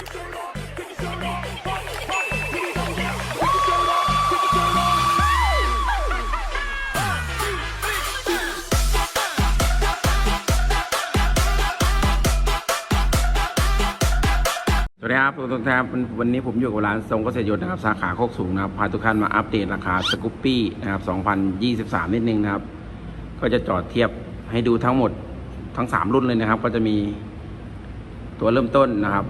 สวัสดีครับทุกท่านวันวันนี้ผมอยู่กับร้านทรงเกษตรยศนะครับสาขาโคกสูงนะครับพาทุกท่านมาอัปเดตราคาสกูปปี้นะครับ2023 นิดนึงนะครับ ก็จะจอดเทียบให้ดูทั้งหมดทั้ง 3 รุ่นเลยนะครับ ก็จะมีตัวเริ่มต้นนะครับ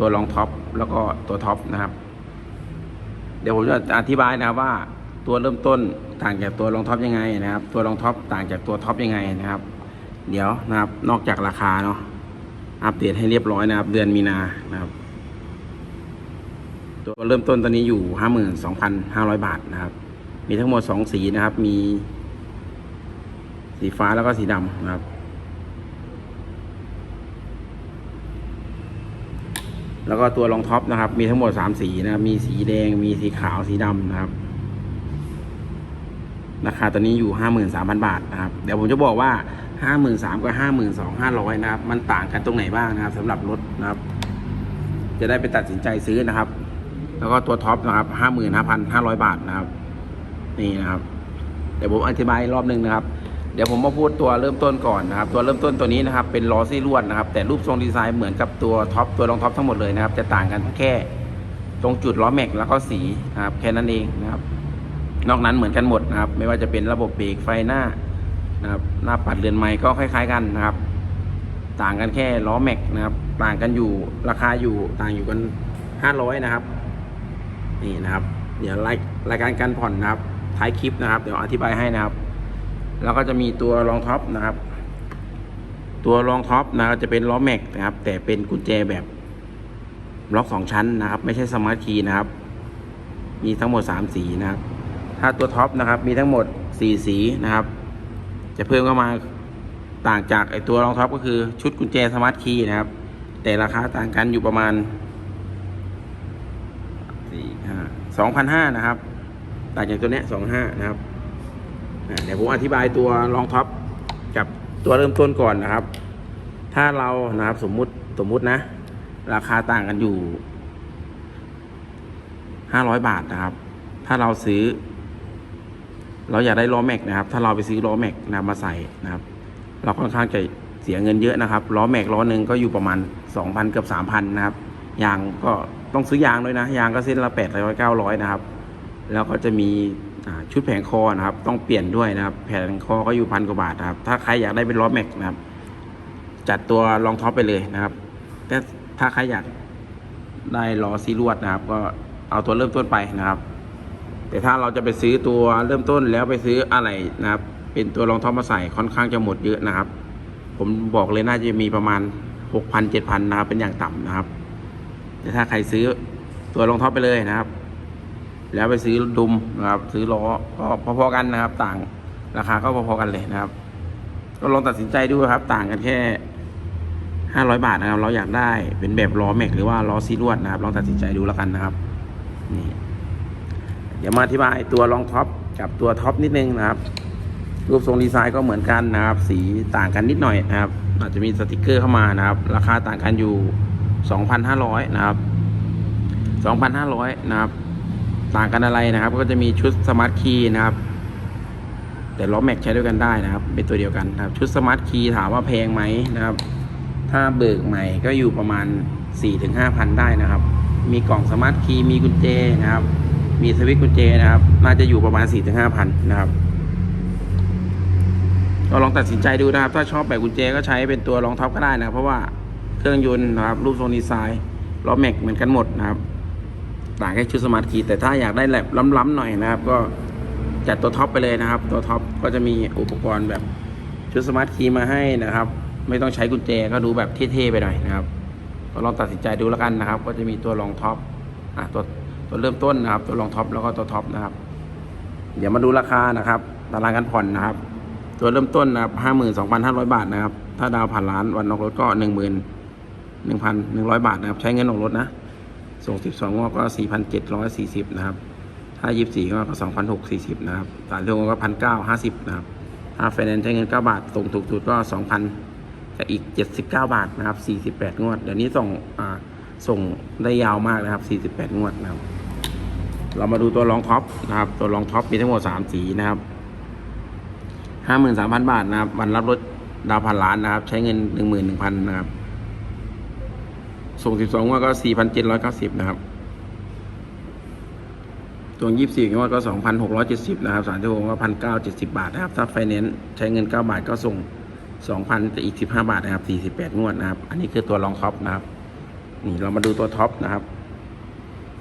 ตัวรองท็อปแล้วก็ตัวท็อปนะครับ เดี๋ยวผมจะอธิบายนะว่าตัวเริ่มต้นต่างจากตัวรองท็อปยังไงนะครับ ตัวรองท็อปต่างจากตัวท็อปยังไงนะครับ เดี๋ยวนะครับ นอกจากราคาเนาะอัปเดตให้เรียบร้อยนะครับ เดือนมีนานะครับ ตัวเริ่มต้นตอนนี้อยู่ห้าหมื่นสองพันห้าร้อยบาทนะครับ มีทั้งหมดสองสีนะครับ มีสีฟ้าแล้วก็สีดำนะครับ แล้วก็ตัวรองท็อปนะครับ มีทั้งหมดสามสีนะครับมีสีแดง มีสีขาวสีดำนะครับ ราคาตอนนี้อยู่ห้าหมื่นสามพันบาทนะครับ เดี๋ยวผมจะบอกว่าห้าหมื่นสามกับห้าหมื่นสองห้าร้อยนะครับ มันต่างกันตรงไหนบ้างนะครับสำหรับรถนะครับ จะได้ไปตัดสินใจซื้อนะครับ แล้วก็ตัวท็อปนะครับห้าหมื่นห้าพันห้าร้อยบาทนะครับ นี่นะครับ เดี๋ยวผมอธิบายรอบหนึ่งนะครับ เดี๋ยวผมมาพูดตัวเริ่มต้นก่อนนะครับ ตัวเริ่มต้นตัวนี้นะครับ เป็นล้อซี่ลวดนะครับ แต่รูปทรงดีไซน์เหมือนกับตัวท็อปตัวรองท็อปทั้งหมดเลยนะครับ จะต่างกันแค่ตรงจุดล้อแม็กแล้วก็สีนะครับแค่นั้นเองนะครับ นอกนั้นเหมือนกันหมดนะครับ ไม่ว่าจะเป็นระบบเบรกไฟหน้านะครับหน้าปัดเรือนไม้ก็คล้าย ๆ กันนะครับ ต่างกันแค่ล้อแม็กนะครับ ต่างกันอยู่ราคาอยู่ต่างอยู่กันห้าร้อยนะครับ นี่นะครับ เดี๋ยวรายรายการการผ่อนนะครับท้ายคลิปนะครับ เดี๋ยวอธิบายให้นะครับ แล้วก็จะมีตัวรองท็อปนะครับ ตัวรองท็อปนะครับจะเป็นล้อแม็กนะครับ แต่เป็นกุญแจแบบล็อกสองชั้นนะครับ ไม่ใช่สมาร์ทคีย์นะครับ มีทั้งหมดสามสีนะครับ ถ้าตัวท็อปนะครับ มีทั้งหมดสี่สีนะครับ จะเพิ่มเข้ามาต่างจากไอตัวรองท็อปก็คือชุดกุญแจสมาร์ทคีย์นะครับ แต่ราคาต่างกันอยู่ประมาณสี่ห้าสองพันห้านะครับ ต่างจากตัวเนี้ยสองห้านะครับ เดี๋ยวผมอธิบายตัวรองท็อปกับตัวเริ่มต้นก่อนนะครับ ถ้าเรานะครับสมมุติสมมุตินะ ราคาต่างกันอยู่ห้าร้อยบาทนะครับ ถ้าเราซื้อ เราอยากได้ล้อแม็กนะครับ ถ้าเราไปซื้อล้อแม็กนะมาใส่นะครับ เราค่อนข้างจะเสียเงินเยอะนะครับล้อแม็กล้อหนึ่งก็อยู่ประมาณสองพันเกือบสามพันนะครับยางก็ต้องซื้อยางด้วยนะยางก็เส้นละแปดร้อยเก้าร้อยนะครับ แล้วก็จะมี ชุดแผงคอนะครับ ต้องเปลี่ยนด้วยนะครับ แผงคอก็อยู่พันกว่าบาทนะครับ ถ้าใครอยากได้เป็นล้อแม็กนะครับ จัดตัวรองท็อปไปเลยนะครับ แต่ถ้าใครอยากได้ล้อซีลวดนะครับ ก็เอาตัวเริ่มต้นไปนะครับ แต่ถ้าเราจะไปซื้อตัวเริ่มต้นแล้วไปซื้ออะไรนะครับ เป็นตัวรองท็อปมาใส่ค่อนข้างจะหมดเยอะนะครับ ผมบอกเลยน่าจะมีประมาณหกพันเจ็ดพันนะครับเป็นอย่างต่ำนะครับ แต่ถ้าใครซื้อตัวรองท็อปไปเลยนะครับ แล้วไปซื้อดุมนะครับซื้อล้อก็พอๆกันนะครับ ต่างราคาก็พอๆกันเลยนะครับ ก็ลองตัดสินใจดูครับ ต่างกันแค่ห้าร้อยบาทนะครับ เราอยากได้เป็นแบบล้อแม็กหรือว่าล้อซีลวดนะครับ ลองตัดสินใจดูแล้วกันนะครับนี่เดี๋ยวมาอธิบายตัวรองท็อปกับตัวท็อปนิดนึงนะครับ รูปทรงดีไซน์ก็เหมือนกันนะครับ สีต่างกันนิดหน่อยนะครับ อาจจะมีสติกเกอร์เข้ามานะครับ ราคาต่างกันอยู่ 2,500 นะครับ 2,500 นะครับ ต่างกันอะไรนะครับ ก็จะมีชุดสมาร์ทคีย์นะครับ แต่ล้อแม็กใช้ด้วยกันได้นะครับ เป็นตัวเดียวกันครับ ชุดสมาร์ทคีย์ถามว่าแพงไหมนะครับ ถ้าเบิกใหม่ก็อยู่ประมาณ 4-5,000ได้นะครับ มีกล่องสมาร์ทคีย์มีกุญแจนะครับ มีสวิตช์กุญแจนะครับ น่าจะอยู่ประมาณ 4-5,000นะครับก็ลองตัดสินใจดูนะครับ ถ้าชอบแบบกุญแจก็ใช้เป็นตัวรองท็อปก็ได้นะเพราะว่าเครื่องยนต์นะครับรูปทรงดีไซน์ล้อแม็กเหมือนกันหมดนะครับ ต่างแค่ชุดสมาร์ทคีย์แต่ถ้าอยากได้แบบล้ำๆหน่อยนะครับ ก็จัดตัวท็อปไปเลยนะครับ ตัวท็อปก็จะมีอุปกรณ์แบบชุดสมาร์ทคีย์มาให้นะครับ ไม่ต้องใช้กุญแจก็ดูแบบเท่ๆไปหน่อยนะครับก็ลองตัดสินใจดูแล้วกันนะครับ ก็จะมีตัวรองท็อปอะตัวตัวเริ่มต้นนะครับ ตัวรองท็อปแล้วก็ตัวท็อปนะครับ เดี๋ยวมาดูราคานะครับตารางการผ่อนนะครับ ตัวเริ่มต้นนะครับห้าหมื่นสองพันห้าร้อยบาทนะครับ ถ้าดาวผ่านร้านวันออกรถก็หนึ่งหมื่นหนึ่งพันหนึ่งร้อยบาทนะครับ ใช้เงินออกรถนะ ส่งสิบสองวดก็สี่พันะครับ ถ้ายี่สิบสี่ก็สองพันะครับสายตรงก็พันก้าห้าสิบนะครับ ถ้าไฟแนนซ์ใช้เงินเก้าบาท ส่งถูกสุดก็สองพันกับอีกเจ็ดสิบเก้าบาทนะครับสี่สิบแปดงวด เดี๋ยวนี้ส่งอ่าส่งได้ยาวมากนะครับ 48 งวดนะครับ เรามาดูตัวรองท็อปนะครับ ตัวรองท็อปมีทั้งหมด 3 สีนะครับ 53,000 บาทนะครับ วันรับรถดาวพันล้านนะครับ ใช้เงิน 11,000 นะครับ ส่งสิบสองงวดก็สี่พันเจ็ดร้อยเก้าสิบนะครับตวงยี่สิบสี่งวดก็สองพันหกร้อยเจ็ดสิบนะครับสามที่ผมว่าพันเก้าเจ็ดสิบาทนะครับถ้าไฟแนนซ์ใช้เงินเก้าบาทก็ส่งสองพันแต่อีกสิบห้าบาทนะครับสี่สิบแปดงวดนะครับ อันนี้คือตัวรองท็อปนะครับ นี่เรามาดูตัวท็อปนะครับ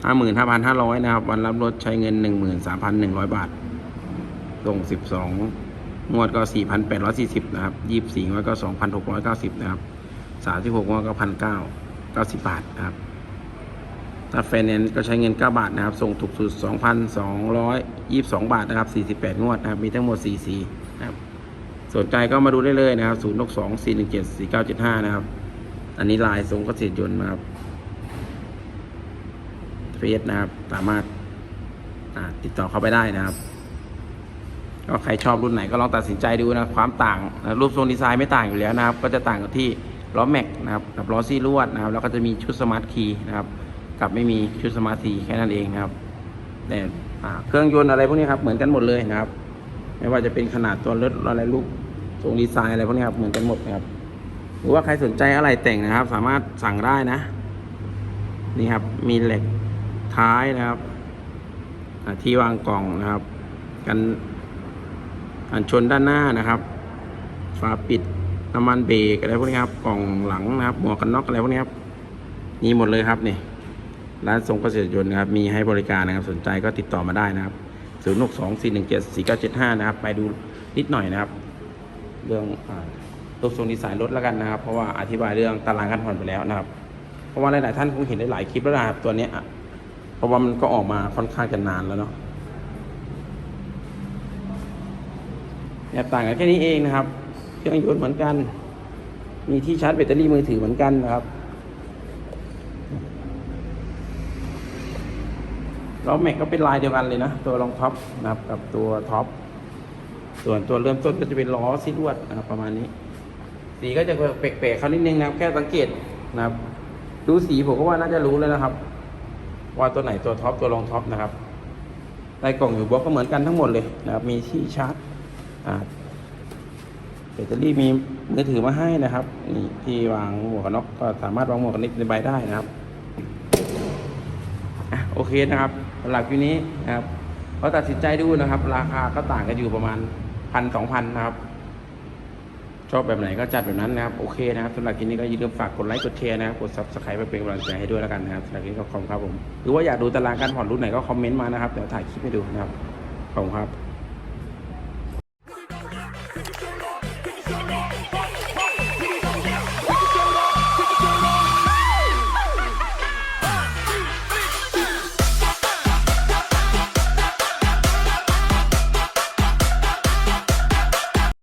ห้าหมื่นห้าพันห้าร้อยนะครับ วันรับรถใช้เงินหนึ่งหมื่นสามพันหนึ่งร้อยบาท ส่งสิบสองงวดก็สี่พันแปดร้อยสี่สิบนะครับยี่สิบสี่งวดก็สองพันหกร้อยเก้าสิบนะครับสามสิบหกงวดก็พันเก้า 90 บาทนะครับ ถ้าไฟแนนซ์ก็ใช้เงิน 9 บาทนะครับ ส่งถูกสุด 2,222 บาทนะครับ 48 งวดนะครับ มีทั้งหมด 4 สีนะครับ สนใจก็มาดูได้เลยนะครับ 0 6 2 4 1 7 4 9 7 5 นะครับ อันนี้ลายทรงเกษตรยนต์นะครับ เฟซนะครับ สามารถอ่าติดต่อเข้าไปได้นะครับก็ใครชอบรุ่นไหนก็ลองตัดสินใจดูนะความต่างรูปทรงดีไซน์ไม่ต่างอยู่แล้วนะครับ ก็จะต่างกันที่ ล้อแม็กนะครับกับล้อซี่ลวดนะครับ แล้วก็จะมีชุดสมาร์ทคีย์นะครับ กับไม่มีชุดสมาร์ทคีย์แค่นั้นเองนะครับแต่เครื่องยนต์อะไรพวกนี้ครับเหมือนกันหมดเลยนะครับ ไม่ว่าจะเป็นขนาดตัวรถอะไรลูกทรงดีไซน์อะไรพวกนี้ครับเหมือนกันหมดนะครับหรือว่าใครสนใจอะไรแต่งนะครับ สามารถสั่งได้นะ นี่ครับมีเหล็กท้ายนะครับที่วางกล่องนะครับ กันกันชนด้านหน้านะครับฝาปิด น้ำมันเบรกอะไรพวกนี้ครับกล่องหลังนะครับหมวกกันน็อกอะไรพวกนี้ครับมีหมดเลยครับนี่ร้านทรงเกษตรยนต์นะครับมีให้บริการนะครับสนใจก็ติดต่อมาได้นะครับศูนย์หกสองสี่หนึ่งเจ็ดสี่เก้าเจ็ดห้านะครับ ไปดูนิดหน่อยนะครับ เรื่องอ่ารูปทรงดีไซน์รถแล้วกันนะครับ เพราะว่าอธิบายเรื่องตารางการผ่อนไปแล้วนะครับ เพราะว่าหลาย ๆ ท่านคงเห็นได้หลายคลิปแล้วนะครับตัวเนี้ยเพราะว่ามันก็ออกมาค่อนข้างจะนานแล้วเนาะเนี่ยต่างกันแค่นี้เองนะครับ เครื่องยนต์เหมือนกัน มีที่ชาร์จแบตเตอรี่มือถือเหมือนกันนะครับล้อแม็กก็เป็นลายเดียวกันเลยนะ ตัวรองท็อปนะครับกับตัวท็อปส่วนตัวเริ่มต้นก็จะเป็นล้อซิลวดนะครับประมาณนี้ สีก็จะแปลกๆเขานิดนึงนะครับ แค่สังเกตนะครับ ดูสีผมก็ว่าน่าจะรู้แล้วนะครับ ว่าตัวไหนตัวท็อปตัวรองท็อปนะครับในกล่องอยู่บล็อกก็เหมือนกันทั้งหมดเลยนะครับ มีที่ชาร์จ ตเตอรี่มีมือถือมาให้นะครับนี่ที่วางหมวกกันน็อกก็สามารถวางหมวกกันน็อกในใบได้นะครับอะโอเคนะครับสำหรับคลิปนี้นะครับก็ตัดสินใจดูนะครับ ราคาก็ต่างกันอยู่ประมาณพันสองพันนะครับ ชอบแบบไหนก็จัดแบบนั้นนะครับ โอเคนะครับสำหรับคลิปนี้ก็อย่าลืมฝากกดไลค์กดแชร์นะครับกด subscribe เพื่อเป็นกำลังใจให้ด้วยแล้วกันนะครับสำหรับคลิปนี้ก็ขอบคุณครับผมหรือว่าอยากดูตารางการผ่อนรุ่นไหนก็คอมเมนต์มานะครับเดี๋ยวถ่ายคลิปให้ดูนะครับขอบคุณครับ